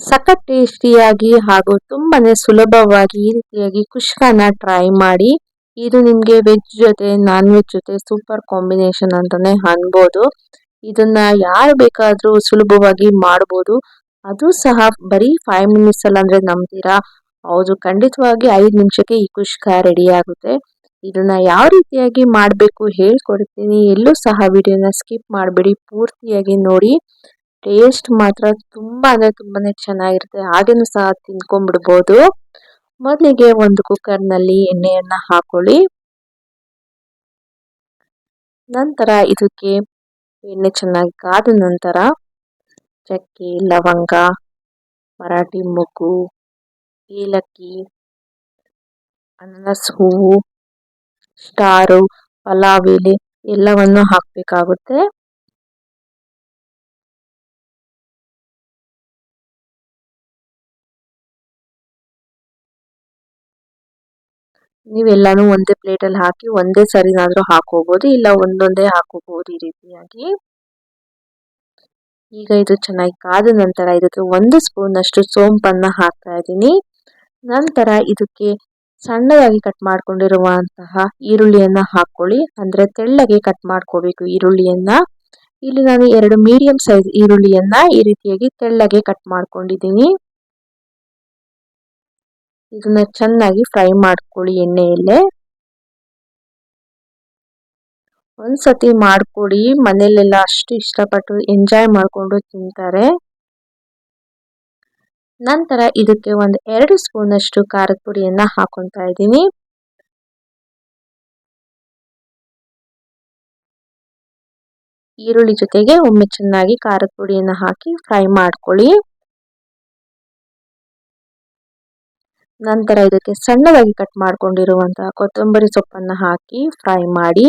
ಸಖತ್ ಟೇಸ್ಟಿಯಾಗಿ ಹಾಗೂ ತುಂಬಾ ಸುಲಭವಾಗಿ ಈ ರೀತಿಯಾಗಿ ಕುಷ್ಕನ ಟ್ರೈ ಮಾಡಿ, ಇದು ನಿಮಗೆ ವೆಜ್ ಜೊತೆ ನಾನ್ ವೆಜ್ ಜೊತೆ ಸೂಪರ್ ಕಾಂಬಿನೇಷನ್ ಅಂತಾನೆ ಅನ್ಬೋದು. ಇದನ್ನ ಯಾರು ಬೇಕಾದರೂ ಸುಲಭವಾಗಿ ಮಾಡಬಹುದು ಅದು ಸಹ ಬರೀ ಫೈವ್ ಮಿನಿಟ್ಸ್ ಅಲ್ಲಿ ಅಂದ್ರೆ ನಂಬ್ತೀರಾ? ಹೌದು, ಖಂಡಿತವಾಗಿ ಐದು ನಿಮಿಷಕ್ಕೆ ಈ ಕುಷ್ಕ ರೆಡಿ ಆಗುತ್ತೆ. ಇದನ್ನ ಯಾವ ರೀತಿಯಾಗಿ ಮಾಡಬೇಕು ಹೇಳ್ಕೊಡ್ತೀನಿ. ಎಲ್ಲೂ ಸಹ ವಿಡಿಯೋನ ಸ್ಕಿಪ್ ಮಾಡಬೇಡಿ. ಪೂರ್ತಿಯಾಗಿ ನೋಡಿ. ಟೇಸ್ಟ್ ಮಾತ್ರ ತುಂಬ ಅಂದರೆ ತುಂಬಾ ಚೆನ್ನಾಗಿರುತ್ತೆ. ಹಾಗೇನು ಸಹ ತಿನ್ಕೊಂಡ್ಬಿಡ್ಬೋದು. ಮೊದಲಿಗೆ ಒಂದು ಕುಕ್ಕರ್ನಲ್ಲಿ ಎಣ್ಣೆಯನ್ನು ಹಾಕೊಳ್ಳಿ. ನಂತರ ಇದಕ್ಕೆ ಎಣ್ಣೆ ಚೆನ್ನಾಗಿ ಕಾದ ನಂತರ ಚಕ್ಕೆ, ಲವಂಗ, ಮರಾಠಿ ಮೊಗ್ಗು ಏಲಕ್ಕಿ, ಅನನಸ್ ಹೂವು, ಸ್ಟಾರು, ಪಲಾವ್, ಎಲೆ ಎಲ್ಲವನ್ನು ಹಾಕಬೇಕಾಗುತ್ತೆ. ನೀವೆಲ್ಲಾನು ಒಂದೇ ಪ್ಲೇಟಲ್ಲಿ ಹಾಕಿ ಒಂದೇ ಸರಿನಾದರೂ ಹಾಕೋಬಹುದು ಇಲ್ಲ ಒಂದೊಂದೇ ಹಾಕೋಬಹುದು ಈ ರೀತಿಯಾಗಿ. ಈಗ ಇದು ಚೆನ್ನಾಗಿ ಕಾದ ನಂತರ ಇದಕ್ಕೆ ಒಂದು ಸ್ಪೂನಷ್ಟು ಸೋಂಪನ್ನು ಹಾಕ್ತಾ ಇದ್ದೀನಿ. ನಂತರ ಇದಕ್ಕೆ ಸಣ್ಣದಾಗಿ ಕಟ್ ಮಾಡ್ಕೊಂಡಿರುವಂತಹ ಈರುಳ್ಳಿಯನ್ನು ಹಾಕೊಳ್ಳಿ ಅಂದ್ರೆ ತೆಳ್ಳಗೆ ಕಟ್ ಮಾಡ್ಕೋಬೇಕು ಈರುಳ್ಳಿಯನ್ನು. ಇಲ್ಲಿ ನಾನು ಎರಡು ಮೀಡಿಯಂ ಸೈಜ್ ಈರುಳ್ಳಿಯನ್ನು ಈ ರೀತಿಯಾಗಿ ತೆಳ್ಳಗೆ ಕಟ್ ಮಾಡ್ಕೊಂಡಿದ್ದೀನಿ. ಇದನ್ನ ಚೆನ್ನಾಗಿ ಫ್ರೈ ಮಾಡ್ಕೊಳ್ಳಿ ಎಣ್ಣೆಯಲ್ಲೇ. ಒಂದ್ಸತಿ ಮಾಡ್ಕೊಡಿ ಮನೇಲೆಲ್ಲ ಅಷ್ಟು ಇಷ್ಟಪಟ್ಟು ಎಂಜಾಯ್ ಮಾಡಿಕೊಂಡು ತಿಂತಾರೆ. ನಂತರ ಇದಕ್ಕೆ ಒಂದು ಎರಡು ಸ್ಪೂನ್ ಅಷ್ಟು ಖಾರದ ಪುಡಿಯನ್ನ ಹಾಕೊತಾ ಇದ್ದೀನಿ. ಈರುಳ್ಳಿ ಜೊತೆಗೆ ಒಮ್ಮೆ ಚೆನ್ನಾಗಿ ಖಾರದ ಪುಡಿಯನ್ನು ಹಾಕಿ ಫ್ರೈ ಮಾಡ್ಕೊಳ್ಳಿ. ನಂತರ ಇದಕ್ಕೆ ಸಣ್ಣದಾಗಿ ಕಟ್ ಮಾಡ್ಕೊಂಡಿರುವಂತಹ ಕೊತ್ತಂಬರಿ ಸೊಪ್ಪನ್ನು ಹಾಕಿ ಫ್ರೈ ಮಾಡಿ.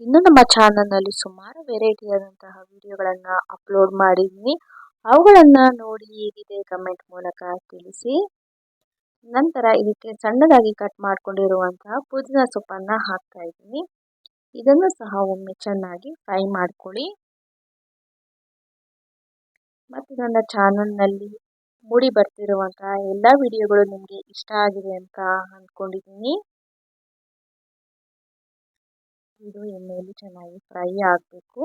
ಇನ್ನು ನಮ್ಮ ಚಾನಲ್ನಲ್ಲಿ ಸುಮಾರು ವೆರೈಟಿ ಆದಂತಹ ವಿಡಿಯೋಗಳನ್ನು ಅಪ್ಲೋಡ್ ಮಾಡಿದ್ದೀನಿ ಅವುಗಳನ್ನು ನೋಡಿ ಹೇಗಿದೆ ಕಮೆಂಟ್ ಮೂಲಕ ತಿಳಿಸಿ. ನಂತರ ಇದಕ್ಕೆ ಸಣ್ಣದಾಗಿ ಕಟ್ ಮಾಡ್ಕೊಂಡಿರುವಂತಹ ಪುದೀನ ಸೊಪ್ಪನ್ನು ಹಾಕ್ತಾ ಇದ್ದೀನಿ. ಇದನ್ನು ಸಹ ಒಮ್ಮೆ ಚೆನ್ನಾಗಿ ಫ್ರೈ ಮಾಡ್ಕೊಳ್ಳಿ. ಮತ್ತು ನನ್ನ ಚಾನಲ್ನಲ್ಲಿ ಮೂಡಿ ಬರ್ತಿರುವಂತಹ ಎಲ್ಲ ವಿಡಿಯೋಗಳು ನಿಮಗೆ ಇಷ್ಟ ಆಗಿದೆ ಅಂತ ಅಂದ್ಕೊಂಡಿದ್ದೀನಿ ಇದು ಎಣ್ಣೆಯಲ್ಲಿ ಚೆನ್ನಾಗಿ ಫ್ರೈ ಆಗಬೇಕು.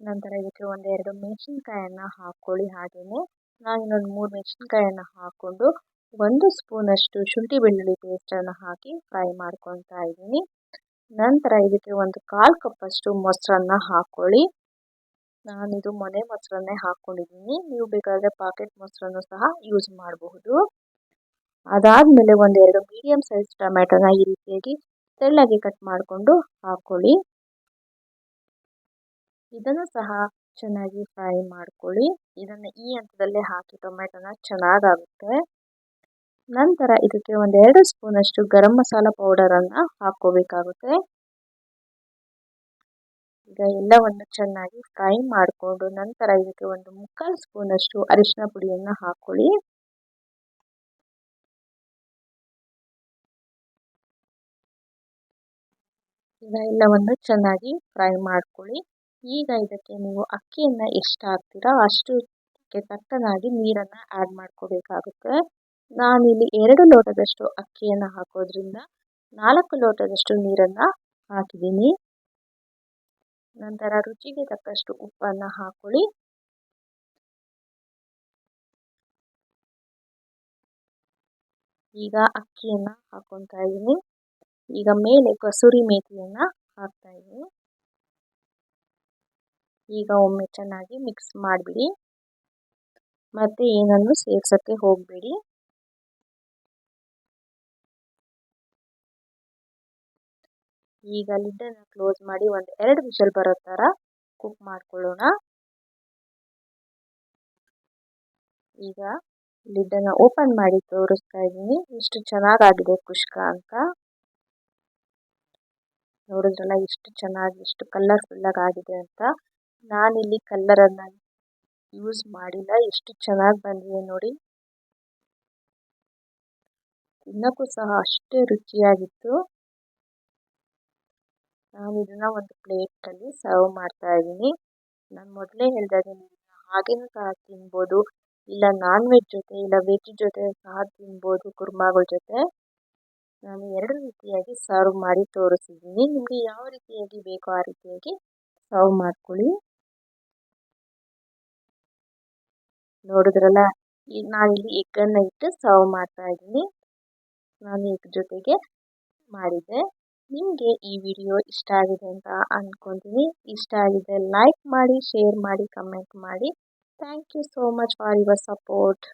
ನಂತರ ಇದಕ್ಕೆ ಒಂದೆರಡು ಮೆಣಸಿನ್ಕಾಯನ್ನು ಹಾಕ್ಕೊಳ್ಳಿ ಹಾಗೆಯೇ ನಾನು ಇನ್ನೊಂದು ಮೂರು ಮೆಣಸಿನ್ಕಾಯನ್ನು ಹಾಕ್ಕೊಂಡು ಒಂದು ಸ್ಪೂನಷ್ಟು ಶುಂಠಿ ಬೆಳ್ಳುಳ್ಳಿ ಪೇಸ್ಟನ್ನು ಹಾಕಿ ಫ್ರೈ ಮಾಡ್ಕೊತಾ ಇದ್ದೀನಿ. ನಂತರ ಇದಕ್ಕೆ ಒಂದು ಕಾಲು ಕಪ್ಪಷ್ಟು ಮೊಸರನ್ನ ಹಾಕ್ಕೊಳ್ಳಿ. ನಾನಿದು ಮನೆ ಮೊಸರನ್ನೇ ಹಾಕ್ಕೊಂಡಿದ್ದೀನಿ ನೀವು ಬೇಕಾದರೆ ಪಾಕೆಟ್ ಮೊಸರನ್ನು ಸಹ ಯೂಸ್ ಮಾಡಬಹುದು. ಅದಾದಮೇಲೆ ಒಂದೆರಡು ಮೀಡಿಯಂ ಸೈಜ್ ಟೊಮೆಟೊನ ಈ ರೀತಿಯಾಗಿ ತೆಳ್ಳಗೆ ಕಟ್ ಮಾಡಿಕೊಂಡು ಹಾಕ್ಕೊಳ್ಳಿ ಇದನ್ನು ಸಹ ಚೆನ್ನಾಗಿ ಫ್ರೈ ಮಾಡ್ಕೊಳ್ಳಿ. ಇದನ್ನು ಈ ಹಂತದಲ್ಲೇ ಹಾಕಿ ಟೊಮೆಟೊನ ಚೆನ್ನಾಗಾಗುತ್ತೆ. ನಂತರ ಇದಕ್ಕೆ ಒಂದೆರಡು ಸ್ಪೂನಷ್ಟು ಗರಂ ಮಸಾಲ ಪೌಡರನ್ನು ಹಾಕ್ಕೋಬೇಕಾಗುತ್ತೆ. ಈಗ ಎಲ್ಲವನ್ನು ಚೆನ್ನಾಗಿ ಫ್ರೈ ಮಾಡಿಕೊಂಡು ನಂತರ ಇದಕ್ಕೆ ಒಂದು ಮುಕ್ಕಾಲು ಸ್ಪೂನಷ್ಟು ಅರಿಶಿನ ಪುಡಿಯನ್ನು ಹಾಕೊಳ್ಳಿ. ಈಗ ಎಲ್ಲವನ್ನು ಚೆನ್ನಾಗಿ ಫ್ರೈ ಮಾಡ್ಕೊಳ್ಳಿ. ಈಗ ಇದಕ್ಕೆ ನೀವು ಅಕ್ಕಿಯನ್ನು ಎಷ್ಟು ಹಾಕ್ತೀರೋ ಅಷ್ಟಕ್ಕೆ ತಕ್ಕನಾಗಿ ನೀರನ್ನು ಆ್ಯಡ್ ಮಾಡ್ಕೋಬೇಕಾಗುತ್ತೆ. ನಾನಿಲ್ಲಿ ಎರಡು ಲೋಟದಷ್ಟು ಅಕ್ಕಿಯನ್ನು ಹಾಕೋದ್ರಿಂದ ನಾಲ್ಕು ಲೋಟದಷ್ಟು ನೀರನ್ನು ಹಾಕಿದ್ದೀನಿ. ನಂತರ ರುಚಿಗೆ ತಕ್ಕಷ್ಟು ಉಪ್ಪನ್ನು ಹಾಕೊಳ್ಳಿ. ಈಗ ಅಕ್ಕಿಯನ್ನು ಹಾಕೊತಾ ಇದ್ದೀನಿ. ಈಗ ಮೇಲೆ ಕಸೂರಿ ಮೇಥಿಯನ್ನು ಹಾಕ್ತಾ ಇದ್ದೀನಿ. ಈಗ ಒಮ್ಮೆ ಚೆನ್ನಾಗಿ ಮಿಕ್ಸ್ ಮಾಡಿಬಿಡಿ. ಮತ್ತೆ ಏನನ್ನು ಸೇರ್ಸೋಕ್ಕೆ ಹೋಗಬೇಡಿ. ಈಗ ಲಿಡ್ಡನ್ನು ಕ್ಲೋಸ್ ಮಾಡಿ ಒಂದು ಎರಡು ವಿಷಲ್ ಬರೋ ಥರ ಕುಕ್ ಮಾಡ್ಕೊಳ್ಳೋಣ. ಈಗ ಲಿಡ್ಡನ್ನು ಓಪನ್ ಮಾಡಿ ತೋರಿಸ್ತಾ ಇದ್ದೀನಿ. ಎಷ್ಟು ಚೆನ್ನಾಗಾಗಿದೆ ಕುಷ್ಕ ಅಂತ. ನೋಡಿದ್ರಲ್ಲ ಎಷ್ಟು ಚೆನ್ನಾಗಿ, ಎಷ್ಟು ಕಲರ್ಫುಲ್ಲಾಗಿ ಆಗಿದೆ ಅಂತ. ನಾನಿಲ್ಲಿ ಕಲ್ಲರನ್ನು ಯೂಸ್ ಮಾಡಿಲ್ಲ. ಎಷ್ಟು ಚೆನ್ನಾಗಿ ಬಂದಿದೆ ನೋಡಿ. ತಿನ್ನೋಕ್ಕೂ ಸಹ ಅಷ್ಟೇ ರುಚಿಯಾಗಿತ್ತು. ನಾನು ಇದನ್ನ ಒಂದು ಪ್ಲೇಟಲ್ಲಿ ಸರ್ವ್ ಮಾಡ್ತಾ ಇದ್ದೀನಿ. ನಾನು ಮೊದಲೇ ಹೇಳಿದಾಗೆ ಹಾಗೇನೂ ಸಹ ತಿನ್ಬೋದು, ಇಲ್ಲ ನಾನ್ ವೆಜ್ ಜೊತೆ, ಇಲ್ಲ ವೆಜ್ ಜೊತೆ ಸಹ ತಿನ್ಬೋದು ಕುರ್ಮಾಗಳ ಜೊತೆ. ನಾನು ಎರಡು ರೀತಿಯಾಗಿ ಸರ್ವ್ ಮಾಡಿ ತೋರಿಸಿದ್ದೀನಿ. ನಿಮಗೆ ಯಾವ ರೀತಿಯಾಗಿ ಬೇಕೋ ಆ ರೀತಿಯಾಗಿ ಸರ್ವ್ ಮಾಡ್ಕೊಳ್ಳಿ. ನೋಡಿದ್ರಲ್ಲ, ಈಗ ನಾನಿಲ್ಲಿ ಎಗ್ಗನ್ನು ಇಟ್ಟು ಸರ್ವ್ ಮಾಡ್ತಾ ಇದ್ದೀನಿ. ನಾನು ಎಗ್ ಜೊತೆಗೆ ಮಾಡಿದ್ದೆ. ನಿಮಗೆ ಈ ವಿಡಿಯೋ ಇಷ್ಟ ಆಗಿದೆ ಅಂತ ಅಂದ್ಕೊತೀನಿ ಇಷ್ಟ ಆಗಿದೆ ಲೈಕ್ ಮಾಡಿ ಶೇರ್ ಮಾಡಿ ಕಮೆಂಟ್ ಮಾಡಿ. Thank you so much for your support